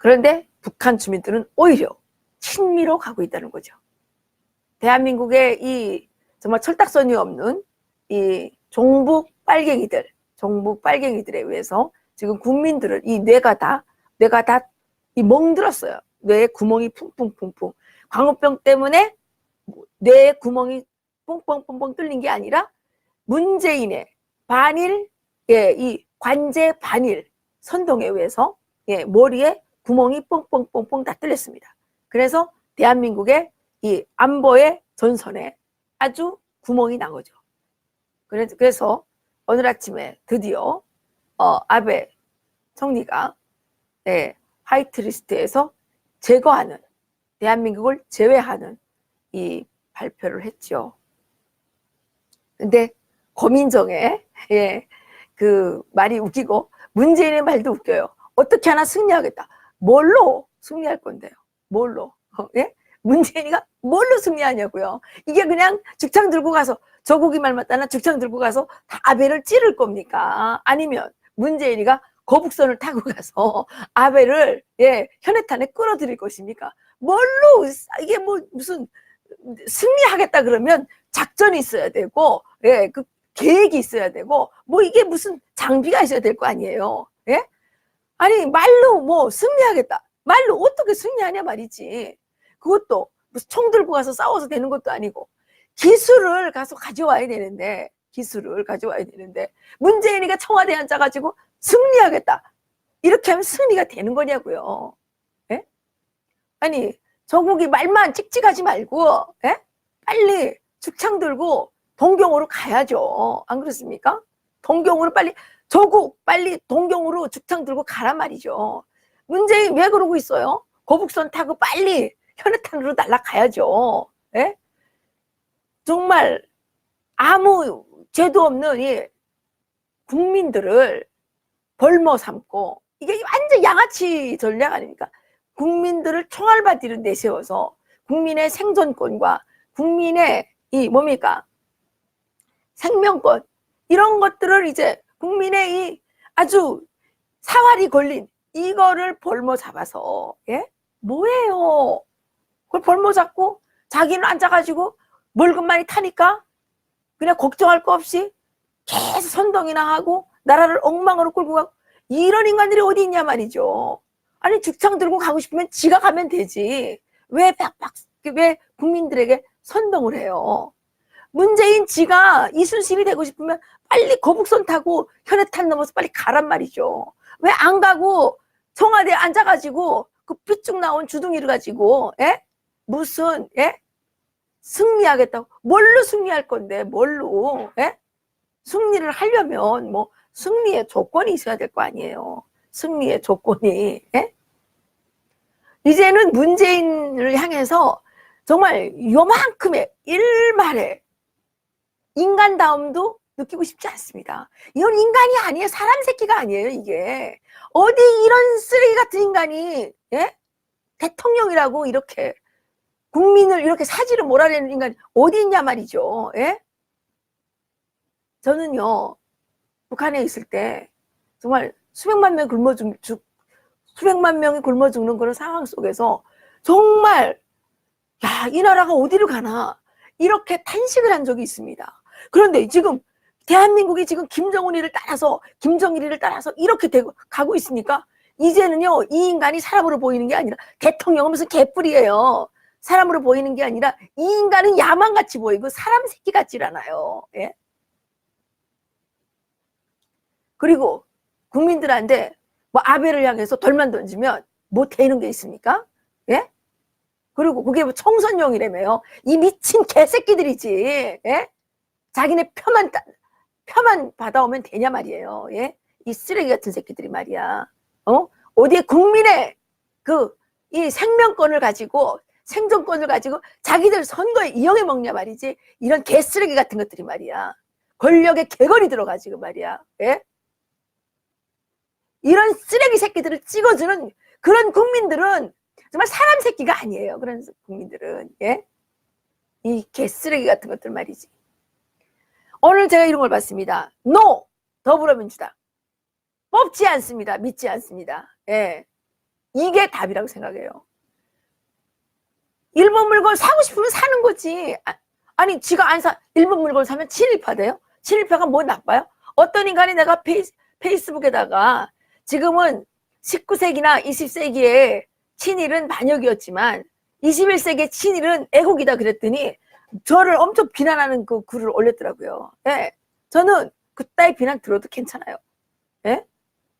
그런데 북한 주민들은 오히려 친미로 가고 있다는 거죠. 대한민국의 이 정말 철딱선이 없는 이 종북 빨갱이들, 종북 빨갱이들에 의해서 지금 국민들을 이 뇌가 다, 뇌가 다 이 멍들었어요. 뇌에 구멍이 풍풍풍풍. 광우병 때문에 뇌에 구멍이 뽕뽕뽕뽕 뚫린 게 아니라 문재인의 반일, 예, 이 관제 반일 선동에 의해서 예, 머리에 구멍이 뽕뽕뽕뽕 다 뚫렸습니다. 그래서 대한민국의 이 안보의 전선에 아주 구멍이 난 거죠. 그래서, 오늘 아침에 드디어 어, 아베 총리가 네, 화이트리스트에서 제거하는 대한민국을 제외하는 이 발표를 했죠. 근데 고민정의 예, 그 말이 웃기고 문재인의 말도 웃겨요. 어떻게 하나 승리하겠다. 뭘로 승리할 건데요? 뭘로? 어, 예? 문재인이가 뭘로 승리하냐고요. 이게 그냥 죽창 들고 가서 저국이 말 맞다나 죽창 들고 가서 다 아베를 찌를 겁니까? 아니면 문재인이가 거북선을 타고 가서 아베를 예 현해탄에 끌어들일 것입니까? 뭘로 이게 뭐 무슨 승리하겠다 그러면 작전이 있어야 되고 예그 계획이 있어야 되고 뭐 이게 무슨 장비가 있어야 될 거 아니에요. 예? 아니 말로 뭐 승리하겠다. 말로 어떻게 승리하냐 말이지. 그것도 무슨 총 들고 가서 싸워서 되는 것도 아니고 기술을 가서 가져와야 되는데 기술을 가져와야 되는데 문재인이가 청와대에 앉아가지고 승리하겠다. 이렇게 하면 승리가 되는 거냐고요. 예? 아니 정국이 말만 찍찍하지 말고 예? 빨리 죽창 들고 동경으로 가야죠. 안 그렇습니까? 동경으로 빨리 조국 빨리 동경으로 죽창 들고 가란 말이죠. 문재인 왜 그러고 있어요? 거북선 타고 빨리 현해탄으로 날아가야죠. 예? 정말 아무 죄도 없는 이 국민들을 벌머 삼고 이게 완전 양아치 전략 아닙니까? 국민들을 총알바디로 내세워서 국민의 생존권과 국민의 이 뭡니까? 생명권 이런 것들을 이제 국민의 이 아주 사활이 걸린 이거를 벌머 잡아서 예? 뭐예요? 그걸 벌머 잡고 자기는 앉아가지고 많이 타니까 그냥 걱정할 거 없이 계속 선동이나 하고 나라를 엉망으로 끌고 가고 이런 인간들이 어디 있냐 말이죠. 아니 직장 들고 가고 싶으면 지가 가면 되지. 왜 팍팍 왜 국민들에게 선동을 해요? 문재인 지가 이순신이 되고 싶으면 빨리 거북선 타고 현해탄 넘어서 빨리 가란 말이죠. 왜 안 가고 청와대에 앉아가지고 그 삐쭉 나온 주둥이를 가지고 예? 무슨 예? 승리하겠다고 뭘로 승리할 건데 뭘로 예? 승리를 하려면 뭐 승리의 조건이 있어야 될 거 아니에요. 승리의 조건이 예? 이제는 문재인을 향해서 정말 요만큼의 일말의 인간다움도 느끼고 싶지 않습니다. 이건 인간이 아니에요. 사람 새끼가 아니에요, 이게. 어디 이런 쓰레기 같은 인간이, 예? 대통령이라고 이렇게 국민을 이렇게 사지를 몰아내는 인간이 어디 있냐 말이죠. 예? 저는요, 북한에 있을 때 정말 수백만 명이 굶어 죽, 죽 수백만 명이 굶어 죽는 그런 상황 속에서 정말 야, 이 나라가 어디로 가나 이렇게 탄식을 한 적이 있습니다. 그런데 지금 대한민국이 지금 김정은이를 따라서 김정일이를 따라서 이렇게 되고 가고 있으니까 이제는요 이 인간이 사람으로 보이는 게 아니라 대통령은 무슨 개뿔이에요. 사람으로 보이는 게 아니라 이 인간은 야만같이 보이고 사람 새끼 같질 않아요. 예? 그리고 국민들한테 뭐 아베를 향해서 돌만 던지면 뭐 되는 게 있습니까? 예? 그리고 그게 뭐 청선용이라며요. 이 미친 개새끼들이지. 예? 자기네 표만 따- 표만 받아오면 되냐 말이에요. 예? 이 쓰레기 같은 새끼들이 말이야. 어? 어디에 국민의 그 이 생명권을 가지고 생존권을 가지고 자기들 선거에 이용해 먹냐 말이지. 이런 개쓰레기 같은 것들이 말이야. 권력의 개걸이 들어가지고 말이야. 예? 이런 쓰레기 새끼들을 찍어주는 그런 국민들은 정말 사람 새끼가 아니에요. 그런 국민들은. 예? 이 개쓰레기 같은 것들 말이지. 오늘 제가 이런 걸 봤습니다. 노! 더불어민주당. 뽑지 않습니다. 믿지 않습니다. 예. 이게 답이라고 생각해요. 일본 물건 사고 싶으면 사는 거지. 아, 아니, 지가 안 사, 일본 물건 사면 친일파 돼요? 친일파가 뭐 나빠요? 어떤 인간이 내가 페이, 페이스북에다가 지금은 19세기나 20세기에 친일은 반역이었지만 21세기의 친일은 애국이다 그랬더니 저를 엄청 비난하는 그 글을 올렸더라고요. 예. 저는 그따위 비난 들어도 괜찮아요. 예?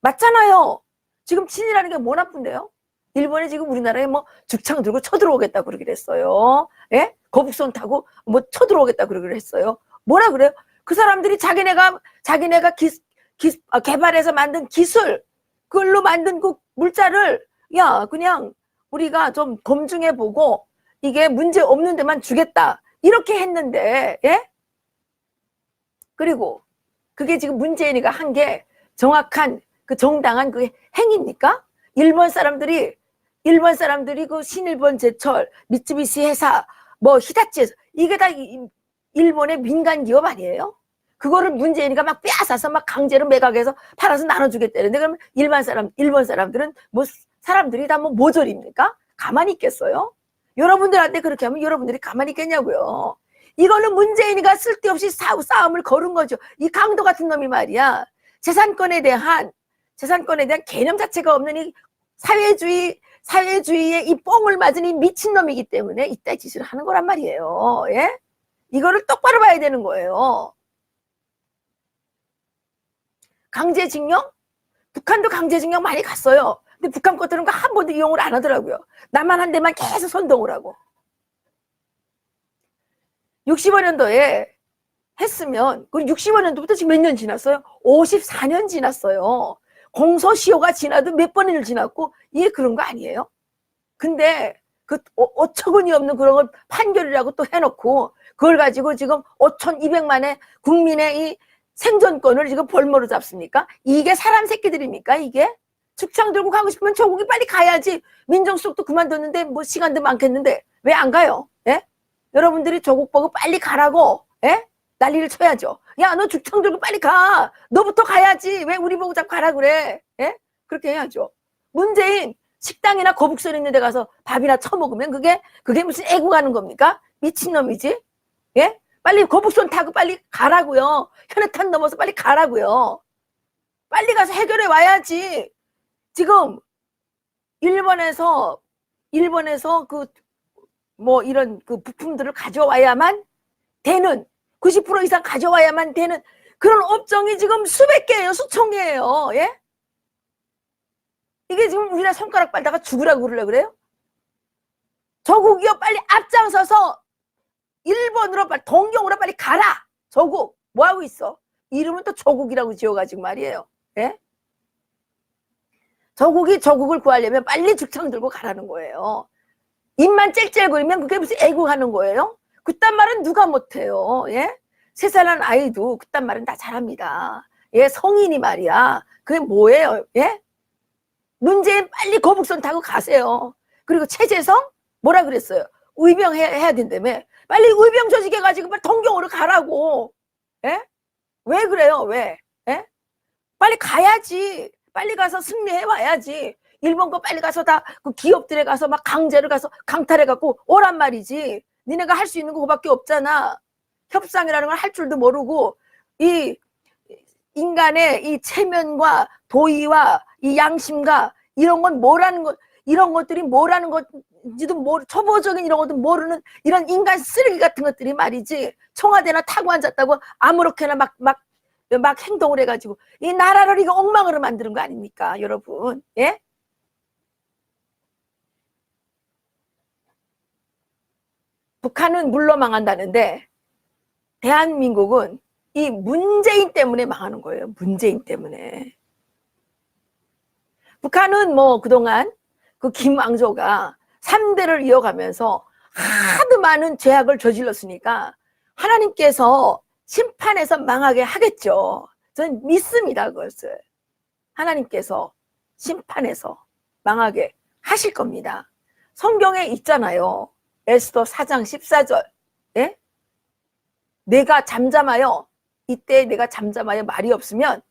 맞잖아요. 지금 친일하는 게 뭐 나쁜데요? 일본이 지금 우리나라에 뭐 죽창 들고 쳐들어오겠다 그러기로 했어요. 예? 거북선 타고 뭐 쳐들어오겠다 그러기로 했어요. 뭐라 그래요? 그 사람들이 자기네가 자기네가 기, 기, 아, 개발해서 만든 기술 그걸로 만든 그 물자를 야 그냥 우리가 좀 검증해 보고 이게 문제 없는 데만 주겠다 이렇게 했는데 예? 그리고 그게 지금 문재인이가 한 게 정확한 그 정당한 그 행위입니까? 일본 사람들이 일본 사람들이 그 신일본 제철 미쯔비시 회사 뭐 히다치 회사 이게 다 이- 일본의 민간 기업 아니에요? 그거를 문재인이가 막 빼앗아서 막 강제로 매각해서 팔아서 나눠주겠다는데 그러면 일반 사람 일본 사람들은 뭐 사람들이 다 뭐 모조리입니까? 가만히 있겠어요? 여러분들한테 그렇게 하면 여러분들이 가만히 있겠냐고요. 이거는 문재인이가 쓸데없이 싸움을 걸은 거죠. 이 강도 같은 놈이 말이야. 재산권에 대한 재산권에 대한 개념 자체가 없는 이 사회주의 사회주의의 이 뽕을 맞은 이 미친 놈이기 때문에 이따 짓을 하는 거란 말이에요. 예? 이거를 똑바로 봐야 되는 거예요. 강제징용? 북한도 강제징용 많이 갔어요. 근데 북한 것들은 그한 번도 이용을 안 하더라고요. 나만 한 데만 계속 선동을 하고. 65년도에 했으면, 그 65년도부터 지금 몇 년 지났어요? 54년 지났어요. 공소시효가 지나도 몇 번을 지났고, 이게 그런 거 아니에요? 근데 그 어- 어처구니 없는 그런 걸 판결이라고 또 해놓고, 그걸 가지고 지금 5,200만의 국민의 이 생존권을 지금 볼모로 잡습니까? 이게 사람 새끼들입니까? 이게? 축창 들고 가고 싶으면 조국이 빨리 가야지. 민정수석도 그만뒀는데 뭐 시간도 많겠는데 왜 안 가요? 예? 여러분들이 조국 보고 빨리 가라고 예? 난리를 쳐야죠. 야, 너 죽창 들고 빨리 가. 너부터 가야지. 왜 우리 보고 자꾸 가라 그래? 예? 그렇게 해야죠. 문재인 식당이나 거북선 있는 데 가서 밥이나 처먹으면 그게 그게 무슨 애국하는 겁니까? 미친놈이지? 예? 빨리 거북선 타고 빨리 가라고요. 현해탄 넘어서 빨리 가라고요. 빨리 가서 해결해 와야지. 지금 일본에서 일본에서 그 뭐 이런 그 부품들을 가져와야만 되는 90% 이상 가져와야만 되는 그런 업종이 지금 수백 개예요, 수천 개예요. 예? 이게 지금 우리나라 손가락 빨다가 죽으라고 그러려 그래요? 조국이요 빨리 앞장서서 일본으로 빨리 동경으로 빨리 가라. 조국 뭐 하고 있어? 이름은 또 조국이라고 지어가지고 말이에요. 예? 조국이 조국을 구하려면 빨리 죽창 들고 가라는 거예요. 입만 찔찔거리면 그게 무슨 애국하는 거예요? 그딴 말은 누가 못해요. 예? 세 살 난 아이도 그딴 말은 다 잘합니다. 예, 성인이 말이야. 그게 뭐예요? 예? 문재인 빨리 거북선 타고 가세요. 그리고 최재성 뭐라 그랬어요? 의병 해야, 된다며. 빨리 의병 조직해 가지고 빨리 동경으로 가라고. 예? 왜 그래요? 왜? 예? 빨리 가야지. 빨리 가서 승리해 와야지. 일본 거 빨리 가서 다 그 기업들에 가서 막 강제를 가서 강탈해 갖고 오란 말이지. 니네가 할 수 있는 거 그밖에 없잖아. 협상이라는 걸 할 줄도 모르고 이 인간의 이 체면과 도의와 이 양심과 이런 건 뭐라는 것 이런 것들이 뭐라는 건지도 모르 초보적인 이런 것도 모르는 이런 인간 쓰레기 같은 것들이 말이지 청와대나 타고 앉았다고 아무렇게나 막 막 막 행동을 해가지고 이 나라를 이거 엉망으로 만드는 거 아닙니까 여러분 예? 북한은 물러 망한다는데 대한민국은 이 문재인 때문에 망하는 거예요. 문재인 때문에. 북한은 뭐 그동안 그 김왕조가 3대를 이어가면서 하도 많은 죄악을 저질렀으니까 하나님께서 심판해서 망하게 하겠죠. 저는 믿습니다, 그것을. 하나님께서 심판해서 망하게 하실 겁니다. 성경에 있잖아요. 에스더 4장 14절. 예? 내가 잠잠하여 이때 내가 잠잠하여 말이 없으면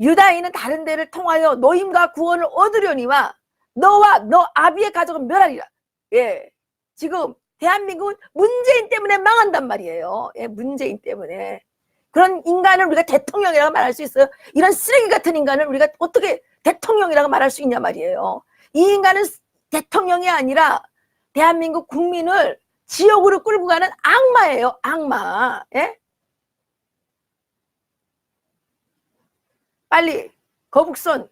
유다인은 다른 데를 통하여 노임과 구원을 얻으려니와 너와 너 아비의 가족은 멸하리라. 예. 지금 대한민국은 문재인 때문에 망한단 말이에요. 예, 문재인 때문에. 그런 인간을 우리가 대통령이라고 말할 수 있어요. 이런 쓰레기 같은 인간을 우리가 어떻게 대통령이라고 말할 수 있냐 말이에요. 이 인간은 대통령이 아니라 대한민국 국민을 지옥으로 끌고 가는 악마예요. 악마. 예? 빨리 거북선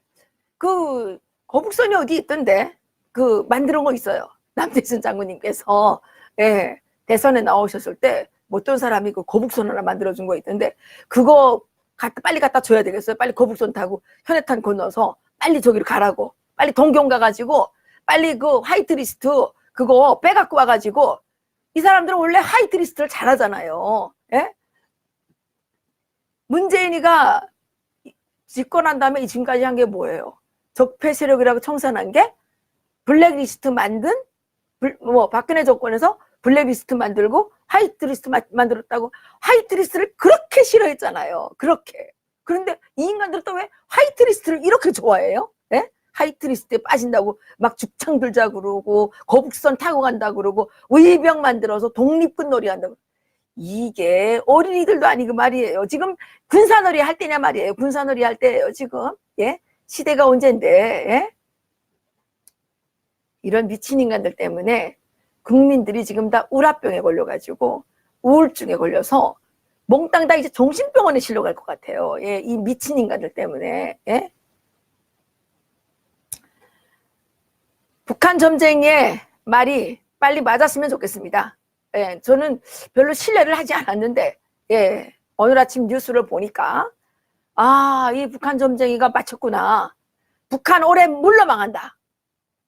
그 거북선이 어디 있던데 그 만들어 거 있어요. 남대순 장군님께서 예, 대선에 나오셨을 때 못된 사람이 그 거북선 하나 만들어 준 거 있던데 그거 갖다 빨리 갖다 줘야 되겠어요. 빨리 거북선 타고 현해탄 건너서 빨리 저기로 가라고 빨리 동경 가가지고 빨리 그 화이트리스트 그거 빼갖고 와가지고 이 사람들은 원래 화이트리스트를 잘하잖아요. 예? 문재인이가 집권한 다음에 지금까지 한 게 뭐예요? 적폐 세력이라고 청산한 게 블랙리스트 만든 불- 뭐 박근혜 정권에서 블랙리스트 만들고 화이트리스트 마- 만들었다고 화이트리스트를 그렇게 싫어했잖아요. 그렇게. 그런데 이 인간들 또왜 화이트리스트를 이렇게 좋아해요? 예? 화이트리스트에 빠진다고 막 죽창 들자 그러고 거북선 타고 간다 그러고 의병 만들어서 독립군 놀이 한다고 이게 어린이들도 아니고 말이에요. 지금 군사놀이 할 때냐 말이에요. 군사놀이 할 때예요. 지금 예 시대가 언젠데 예? 이런 미친 인간들 때문에 국민들이 지금 다 우라병에 걸려가지고 우울증에 걸려서 몽땅 다 이제 정신병원에 실려 갈 것 같아요. 예, 이 미친 인간들 때문에 예? 북한 점쟁이의 말이 빨리 맞았으면 좋겠습니다. 예, 저는 별로 신뢰를 하지 않았는데, 예, 오늘 아침 뉴스를 보니까, 아, 이 북한 점쟁이가 맞췄구나. 북한 올해 물러망한다.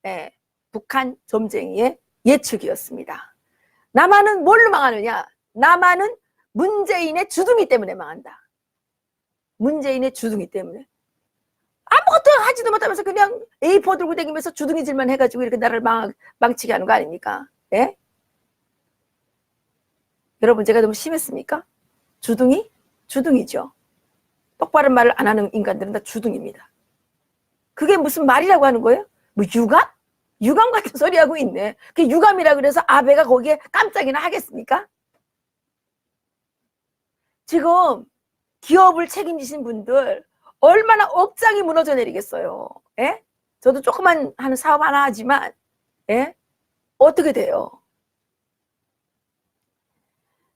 예, 북한 점쟁이의 예측이었습니다. 남한은 뭘로 망하느냐? 남한은 문재인의 주둥이 때문에 망한다. 문재인의 주둥이 때문에. 아무것도 하지도 못하면서 그냥 A4 들고 다니면서 주둥이질만 해가지고 이렇게 나를 망, 망치게 하는 거 아닙니까? 예? 여러분 제가 너무 심했습니까? 주둥이? 주둥이죠. 똑바른 말을 안 하는 인간들은 다 주둥입니다. 그게 무슨 말이라고 하는 거예요? 뭐 유감? 유감 같은 소리 하고 있네. 그 유감이라 그래서 아베가 거기에 깜짝이나 하겠습니까? 지금 기업을 책임지신 분들 얼마나 억장이 무너져 내리겠어요. 예? 저도 조그만 하는 사업 하나 하지만 예? 어떻게 돼요?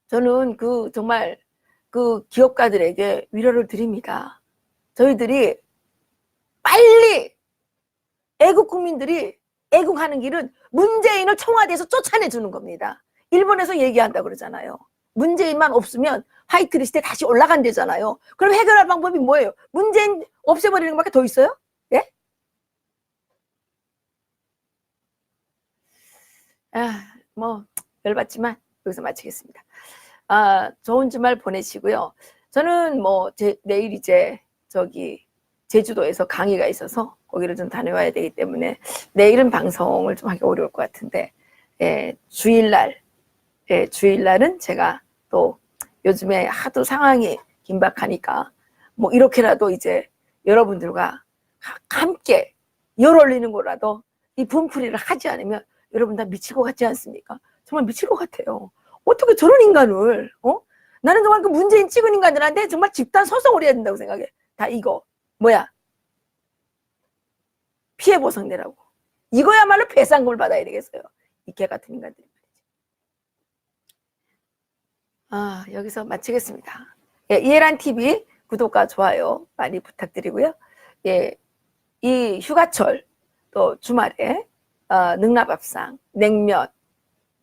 저는 그 정말 그 기업가들에게 위로를 드립니다. 저희들이 빨리 애국 국민들이 애국하는 길은 문재인을 청와대에서 쫓아내 주는 겁니다. 일본에서 얘기한다 그러잖아요. 문재인만 없으면 화이트리스트에 다시 올라간대잖아요. 그럼 해결할 방법이 뭐예요? 문재인 없애버리는 것밖에 더 있어요? 예? 아, 뭐 열받지만 여기서 마치겠습니다. 아, 좋은 주말 보내시고요. 저는 뭐 제, 내일 이제 저기 제주도에서 강의가 있어서 거기를 좀 다녀와야 되기 때문에 내일은 방송을 좀 하기 어려울 것 같은데 예, 주일날 예, 주일날은 제가 또 요즘에 하도 상황이 긴박하니까 뭐 이렇게라도 이제 여러분들과 함께 열 올리는 거라도 이 분풀이를 하지 않으면 여러분 다 미칠 것 같지 않습니까? 정말 미칠 것 같아요. 어떻게 저런 인간을, 어? 나는 정말 그 문재인 찍은 인간들한테 정말 집단 소송을 해야 된다고 생각해. 다 이거. 뭐야? 피해 보상 내라고. 이거야말로 배상금을 받아야 되겠어요. 이 개 같은 인간들이 말이지. 아, 여기서 마치겠습니다. 예, 이해란 TV 구독과 좋아요 많이 부탁드리고요. 예, 이 휴가철 또 주말에 어, 능라밥상, 냉면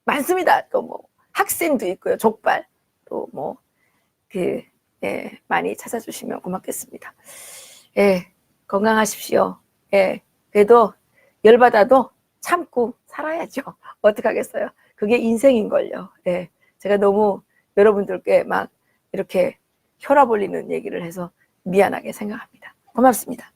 많습니다. 또 뭐 학생도 있고요. 족발 또 뭐그 예, 많이 찾아주시면 고맙겠습니다. 예, 건강하십시오. 예, 그래도 열받아도 참고 살아야죠. 어떡하겠어요. 그게 인생인걸요. 예, 제가 너무 여러분들께 막 이렇게 혈압 올리는 얘기를 해서 미안하게 생각합니다. 고맙습니다.